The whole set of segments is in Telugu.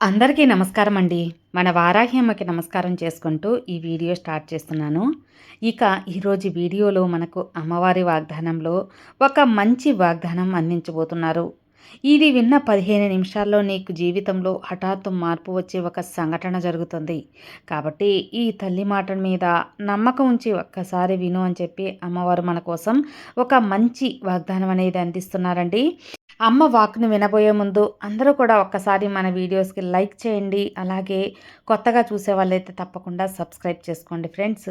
అందరికీ నమస్కారం అండి. మన వారాహ్యమ్మకి నమస్కారం చేసుకుంటూ ఈ వీడియో స్టార్ట్ చేస్తున్నాను. ఇక ఈరోజు వీడియోలో మనకు అమ్మవారి వాగ్దానంలో ఒక మంచి వాగ్దానం అందించబోతున్నారు. ఇది విన్న పదిహేను నిమిషాల్లో నీకు జీవితంలో హఠాత్తు మార్పు వచ్చే ఒక సంఘటన జరుగుతుంది. కాబట్టి ఈ తల్లి మాట మీద నమ్మకం ఉంచి ఒక్కసారి విను అని చెప్పి అమ్మవారు మన కోసం ఒక మంచి వాగ్దానం అనేది అందిస్తున్నారండి. అమ్మ వాక్ను వినబోయే ముందు అందరూ కూడా ఒక్కసారి మన వీడియోస్కి లైక్ చేయండి. అలాగే కొత్తగా చూసే వాళ్ళైతే తప్పకుండా సబ్స్క్రైబ్ చేసుకోండి ఫ్రెండ్స్.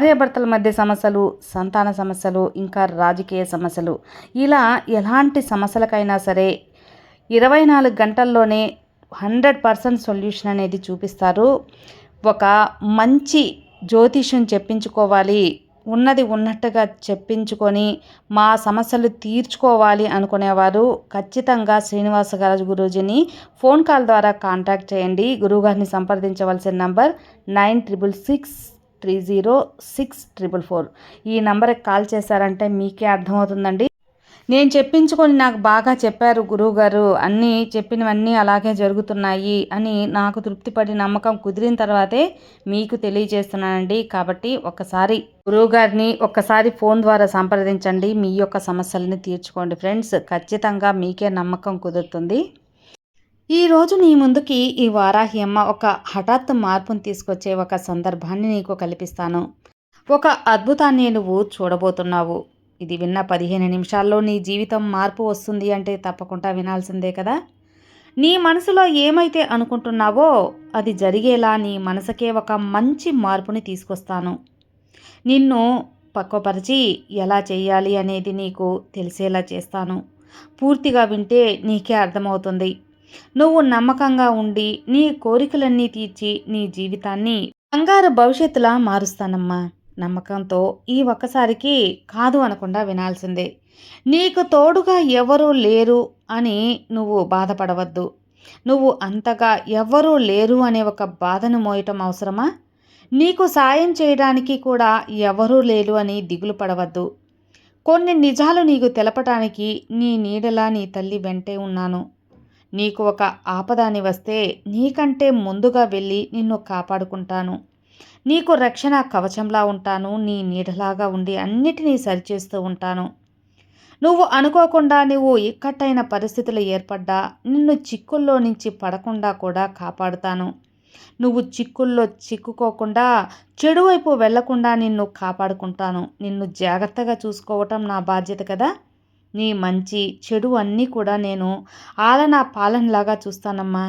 భార్యాభర్తల మధ్య సమస్యలు సంతాన సమస్యలు ఇంకా రాజకీయ సమస్యలు. ఇలా ఎలాంటి సమస్యలకైనా సరే ఇరవై నాలుగు గంటల్లోనే హండ్రెడ్ పర్సెంట్ సొల్యూషన్ అనేది చూపిస్తారు. ఒక మంచి జ్యోతిష్యం చెప్పించుకోవాలి ఉన్నది ఉన్నట్టుగా చెప్పించుకొని మా సమస్యలు తీర్చుకోవాలి అనుకునేవారు ఖచ్చితంగా శ్రీనివాస గారు గురూజీని ఫోన్ కాల్ ద్వారా కాంటాక్ట్ చేయండి. గురువుగారిని సంప్రదించవలసిన number nine triple six three zero six triple four. ఈ నెంబర్కి కాల్ చేశారంటే మీకే అర్థమవుతుందండి. నేను చెప్పించుకొని నాకు బాగా చెప్పారు గురువుగారు. అన్నీ చెప్పినవన్నీ అలాగే జరుగుతున్నాయి అని నాకు తృప్తిపడి నమ్మకం కుదిరిన తర్వాతే మీకు తెలియజేస్తున్నానండి. కాబట్టి ఒకసారి గురువుగారిని ఒక్కసారి ఫోన్ ద్వారా సంప్రదించండి. మీ యొక్క సమస్యలని తీర్చుకోండి. ఫ్రెండ్స్ ఖచ్చితంగా మీకే నమ్మకం కుదురుతుంది. ఈరోజు నీ ముందుకి ఈ వారాహి అమ్మ ఒక హఠాత్తు మార్పును తీసుకొచ్చే ఒక సందర్భాన్ని నీకు కల్పిస్తాను. ఒక అద్భుతాన్ని నువ్వు చూడబోతున్నావు. ఇది విన్న పదిహేను నిమిషాల్లో నీ జీవితం మార్పు వస్తుంది అంటే తప్పకుండా వినాల్సిందే కదా? నీ మనసులో ఏమైతే అనుకుంటున్నావో అది జరిగేలా నీ మనసుకే ఒక మంచి మార్పుని తీసుకొస్తాను. నిన్ను పక్వపరిచి ఎలా చేయాలి అనేది నీకు తెలిసేలా చేస్తాను. పూర్తిగా వింటే నీకే అర్థమవుతుంది. నువ్వు నమ్మకంగా ఉండి నీ కోరికలన్నీ తీర్చి నీ జీవితాన్ని బంగారు భవిష్యత్తులా మారుస్తానమ్మా. నమ్మకంతో ఈ ఒక్కసారికి కాదు అనకుండా వినాల్సిందే. నీకు తోడుగా ఎవరూ లేరు అని నువ్వు బాధపడవద్దు. నువ్వు అంతగా ఎవ్వరూ లేరు అనే ఒక బాధను మోయటం అవసరమా? నీకు సాయం చేయడానికి కూడా ఎవరూ లేరు అని దిగులు పడవద్దు. కొన్ని నిజాలు నీకు తెలపటానికి నీ నీడలా నీ తల్లి వెంటే ఉన్నాను. నీకు ఒక ఆపదాని వస్తే నీకంటే ముందుగా వెళ్ళి నిన్ను కాపాడుకుంటాను. నీకు రక్షణ కవచంలా ఉంటాను. నీ నీడలాగా ఉండి అన్నిటినీ సరిచేస్తూ ఉంటాను. నువ్వు అనుకోకుండా నువ్వు ఇక్కట్టైన పరిస్థితులు ఏర్పడ్డా నిన్ను చిక్కుల్లో నుంచి పడకుండా కూడా కాపాడుతాను. నువ్వు చిక్కుల్లో చిక్కుకోకుండా చెడు వైపు వెళ్ళకుండా నిన్ను కాపాడుకుంటాను. నిన్ను జాగ్రత్తగా చూసుకోవటం నా బాధ్యత కదా? నీ మంచి చెడు అన్నీ కూడా నేను ఆలన పాలనలాగా చూస్తానమ్మా.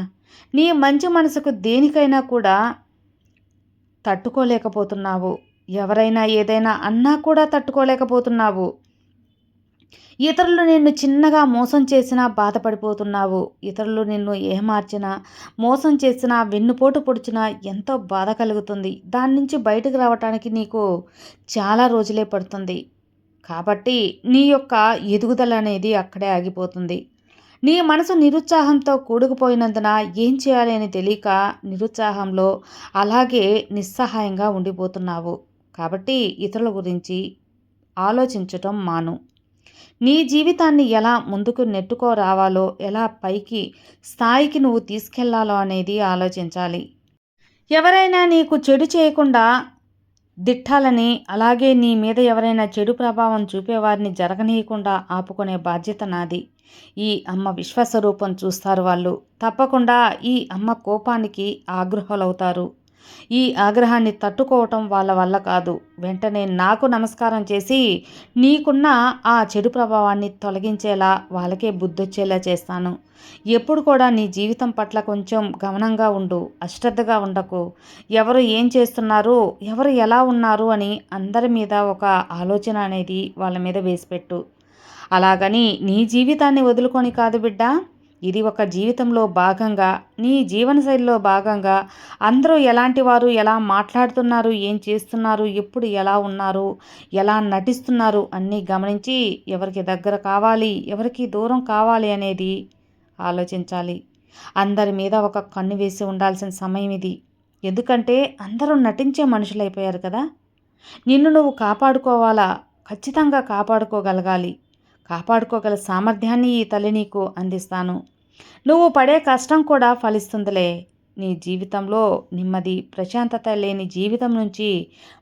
నీ మంచి మనసుకు దేనికైనా కూడా తట్టుకోలేకపోతున్నావు. ఎవరైనా ఏదైనా అన్నా కూడా తట్టుకోలేకపోతున్నావు. ఇతరులు నిన్ను చిన్నగా మోసం చేసినా బాధపడిపోతున్నావు. ఇతరులు నిన్ను ఏమార్చినా మోసం చేసినా వెన్నుపోటు పొడిచినా ఎంతో బాధ కలుగుతుంది. దాని నుంచి బయటకు రావటానికి నీకు చాలా రోజులే పడుతుంది. కాబట్టి నీ యొక్క ఎదుగుదల అనేది అక్కడే ఆగిపోతుంది. నీ మనసు నిరుత్సాహంతో కూడుకుపోయినందున ఏం చేయాలి అని తెలియక నిరుత్సాహంలో అలాగే నిస్సహాయంగా ఉండిపోతున్నావు. కాబట్టి ఇతరుల గురించి ఆలోచించటం మాను. నీ జీవితాన్ని ఎలా ముందుకు నెట్టుకో రావాలో ఎలా పైకి స్థాయికి నువ్వు తీసుకెళ్ళాలో అనేది ఆలోచించాలి. ఎవరైనా నీకు చెడు చేయకుండా దిట్టాలని అలాగే నీ మీద ఎవరైనా చెడు ప్రభావం చూపేవారిని జరగనీయకుండా ఆపుకునే బాధ్యత నాది. ఈ అమ్మ విశ్వస్వరూపం చూస్తారు వాళ్ళు. తప్పకుండా ఈ అమ్మ కోపానికి ఆగ్రహాలవుతారు. ఈ ఆగ్రహాన్ని తట్టుకోవటం వాళ్ళ వల్ల కాదు. వెంటనే నాకు నమస్కారం చేసి నీకున్న ఆ చెడు ప్రభావాన్ని తొలగించేలా వాళ్ళకే బుద్ధొచ్చేలా చేస్తాను. ఎప్పుడు కూడా నీ జీవితం పట్ల కొంచెం గమనంగా ఉండు అశ్రద్ధగా ఉండకు. ఎవరు ఏం చేస్తున్నారు ఎవరు ఎలా ఉన్నారు అని అందరి మీద ఒక ఆలోచన అనేది వాళ్ళ మీద వేసిపెట్టు అలాగని నీ జీవితాన్ని వదులుకొని కాదు బిడ్డ ఇది ఒక జీవితంలో భాగంగా నీ జీవనశైలిలో భాగంగా. అందరూ ఎలాంటి వారు ఎలా మాట్లాడుతున్నారు ఏం చేస్తున్నారు ఎప్పుడు ఎలా ఉన్నారు ఎలా నటిస్తున్నారు అన్నీ గమనించి ఎవరికి దగ్గర కావాలి ఎవరికి దూరం కావాలి అనేది ఆలోచించాలి. అందరి మీద ఒక కన్ను వేసి ఉండాల్సిన సమయం ఇది. ఎందుకంటే అందరూ నటించే మనుషులైపోయారు కదా. నిన్ను నువ్వు కాపాడుకోవాలా? ఖచ్చితంగా కాపాడుకోగలగాలి. కాపాడుకోగల సామర్థ్యాన్ని ఈ తల్లి నీకు అందిస్తాను. నువ్వు పడే కష్టం కూడా ఫలిస్తుందిలే. నీ జీవితంలో నెమ్మది ప్రశాంతత లేని జీవితం నుంచి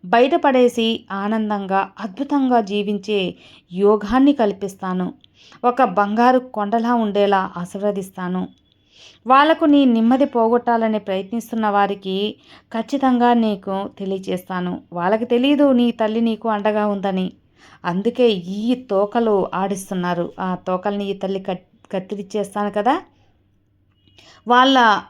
బయటపడేసి ఆనందంగా అద్భుతంగా జీవించే యోగాన్ని కల్పిస్తాను. ఒక బంగారు కొండలా ఉండేలా ఆశీర్వదిస్తాను. వాళ్ళకు నీ నెమ్మది పోగొట్టాలని ప్రయత్నిస్తున్న వారికి ఖచ్చితంగా నీకు తెలియచేస్తాను వాళ్ళకి తెలియదు నీ తల్లి నీకు అండగా ఉందని. అందుకే ఈ తోకలు ఆడిస్తున్నారు. ఆ తోకల్ని ఈ తల్లి కట్ కత్తిరిచ్చేస్తాను కదా? వాళ్ళ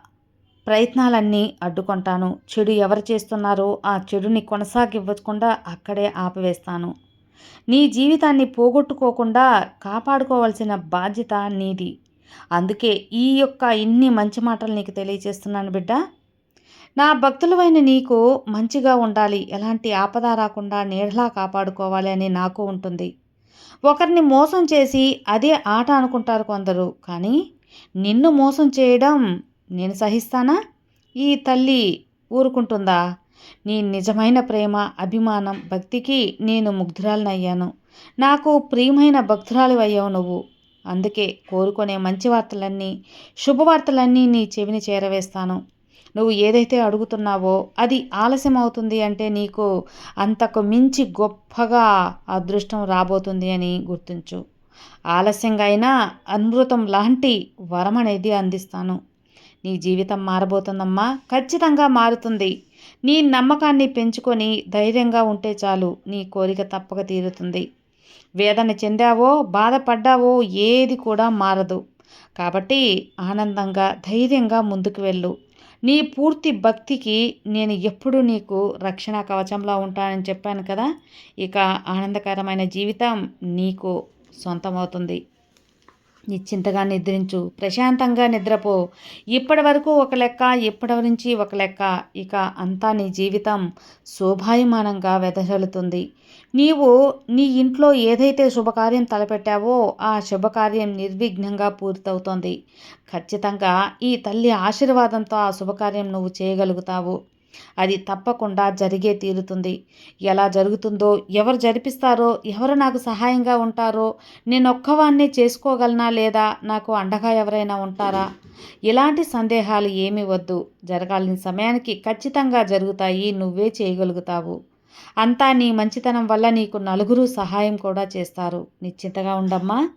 ప్రయత్నాలన్నీ అడ్డుకుంటాను. చెడు ఎవరు చేస్తున్నారో ఆ చెడుని కొనసాగివ్వకుండా అక్కడే ఆపివేస్తాను. నీ జీవితాన్ని పోగొట్టుకోకుండా కాపాడుకోవాల్సిన బాధ్యత నీది. అందుకే ఈ యొక్క ఇన్ని మంచి మాటలు నీకు తెలియజేస్తున్నాను బిడ్డ. నా భక్తులవైన నీకు మంచిగా ఉండాలి. ఎలాంటి ఆపద రాకుండా నీడలా కాపాడుకోవాలి అని నాకు ఉంటుంది. ఒకరిని మోసం చేసి అదే ఆట అనుకుంటారు కొందరు. కానీ నిన్ను మోసం చేయడం నేను సహిస్తానా? ఈ తల్లి ఊరుకుంటుందా? నీ నిజమైన ప్రేమ అభిమానం భక్తికి నేను ముగ్ధురాలనయ్యాను. నాకు ప్రియమైన భక్తురాలు అయ్యావు నువ్వు. అందుకే కోరుకునే మంచి వార్తలన్నీ శుభవార్తలన్నీ నీ చెవిని చేరవేస్తాను. నువ్వు ఏదైతే అడుగుతున్నావో అది ఆలస్యం అవుతుంది అంటే నీకు అంతకు మించి గొప్పగా అదృష్టం రాబోతుంది అని గుర్తించు. ఆలస్యంగా అయినా అమృతం లాంటి వరం అనేది అందిస్తాను. నీ జీవితం మారబోతుందమ్మా. ఖచ్చితంగా మారుతుంది. నీ నమ్మకాన్ని పెంచుకొని ధైర్యంగా ఉంటే చాలు నీ కోరిక తప్పక తీరుతుంది. వేదన చెందావో బాధపడ్డావో ఏది కూడా మారదు. కాబట్టి ఆనందంగా ధైర్యంగా ముందుకు వెళ్ళు. నీ పూర్తి భక్తికి నేను ఎప్పుడు నీకు రక్షణ కవచంలా ఉంటానని చెప్పాను కదా ఇక ఆనందకరమైన జీవితం నీకు సొంతమవుతుంది. నిశ్చింతగా నిద్రించు. ప్రశాంతంగా నిద్రపో. ఇప్పటి వరకు ఒక లెక్క ఇప్పటి నుంచి ఒక లెక్క. ఇక అంతా నీ జీవితం శోభాయమానంగా వెదజల్లుతుంది. నీవు నీ ఇంట్లో ఏదైతే శుభకార్యం తలపెట్టావో ఆ శుభకార్యం నిర్విఘ్నంగా పూర్తవుతోంది. ఖచ్చితంగా ఈ తల్లి ఆశీర్వాదంతో ఆ శుభకార్యం నువ్వు చేయగలుగుతావు. అది తప్పకుండా జరిగే తీరుతుంది. ఎలా జరుగుతుందో ఎవరు జరిపిస్తారో ఎవరు నాకు సహాయంగా ఉంటారో నేను ఒక్కవాన్నే చేసుకోగలనా లేదా నాకు అండగా ఎవరైనా ఉంటారా? ఇలాంటి సందేహాలు ఏమీ వద్దు. జరగాల్సిన సమయానికి ఖచ్చితంగా జరుగుతాయి నువ్వే చేయగలుగుతావు. అంతా నీ మంచితనం వల్ల నీకు నలుగురు సహాయం కూడా చేస్తారు. నిశ్చింతగా ఉండమ్మా.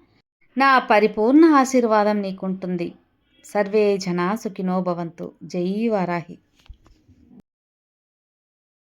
నా పరిపూర్ణ ఆశీర్వాదం నీకుంటుంది. సర్వే జనా సుఖినో భవంతు. జై వారాహి.